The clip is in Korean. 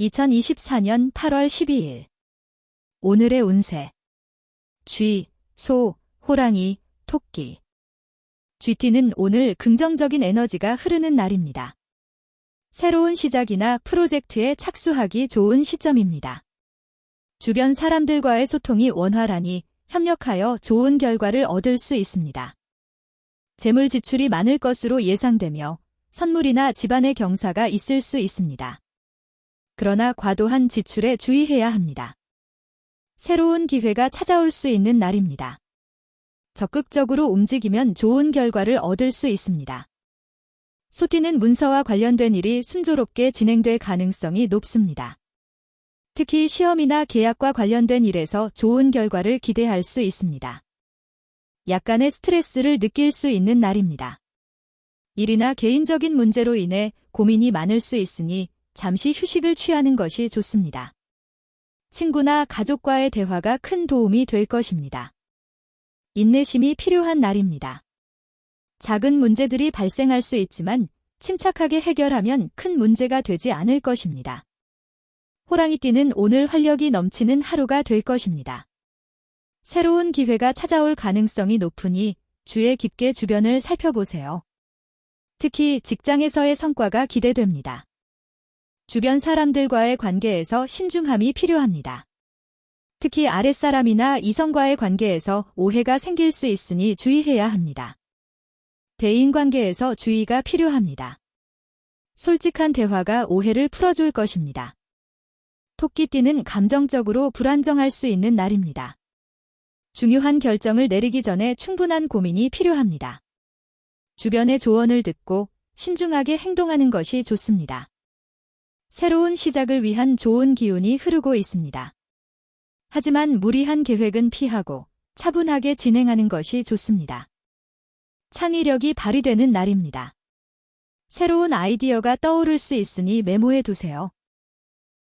2024년 8월 12일. 오늘의 운세. 쥐, 소, 호랑이, 토끼. 쥐띠는 오늘 긍정적인 에너지가 흐르는 날입니다. 새로운 시작이나 프로젝트에 착수하기 좋은 시점입니다. 주변 사람들과의 소통이 원활하니 협력하여 좋은 결과를 얻을 수 있습니다. 재물 지출이 많을 것으로 예상되며 선물이나 집안의 경사가 있을 수 있습니다. 그러나 과도한 지출에 주의해야 합니다. 새로운 기회가 찾아올 수 있는 날입니다. 적극적으로 움직이면 좋은 결과를 얻을 수 있습니다. 소띠는 문서와 관련된 일이 순조롭게 진행될 가능성이 높습니다. 특히 시험이나 계약과 관련된 일에서 좋은 결과를 기대할 수 있습니다. 약간의 스트레스를 느낄 수 있는 날입니다. 일이나 개인적인 문제로 인해 고민이 많을 수 있으니 잠시 휴식을 취하는 것이 좋습니다. 친구나 가족과의 대화가 큰 도움이 될 것입니다. 인내심이 필요한 날입니다. 작은 문제들이 발생할 수 있지만 침착하게 해결하면 큰 문제가 되지 않을 것입니다. 호랑이띠는 오늘 활력이 넘치는 하루가 될 것입니다. 새로운 기회가 찾아올 가능성이 높으니 주의 깊게 주변을 살펴보세요. 특히 직장에서의 성과가 기대됩니다. 주변 사람들과의 관계에서 신중함이 필요합니다. 특히 아랫사람이나 이성과의 관계에서 오해가 생길 수 있으니 주의해야 합니다. 대인관계에서 주의가 필요합니다. 솔직한 대화가 오해를 풀어줄 것입니다. 토끼띠는 감정적으로 불안정할 수 있는 날입니다. 중요한 결정을 내리기 전에 충분한 고민이 필요합니다. 주변의 조언을 듣고 신중하게 행동하는 것이 좋습니다. 새로운 시작을 위한 좋은 기운이 흐르고 있습니다. 하지만 무리한 계획은 피하고 차분하게 진행하는 것이 좋습니다. 창의력이 발휘되는 날입니다. 새로운 아이디어가 떠오를 수 있으니 메모해 두세요.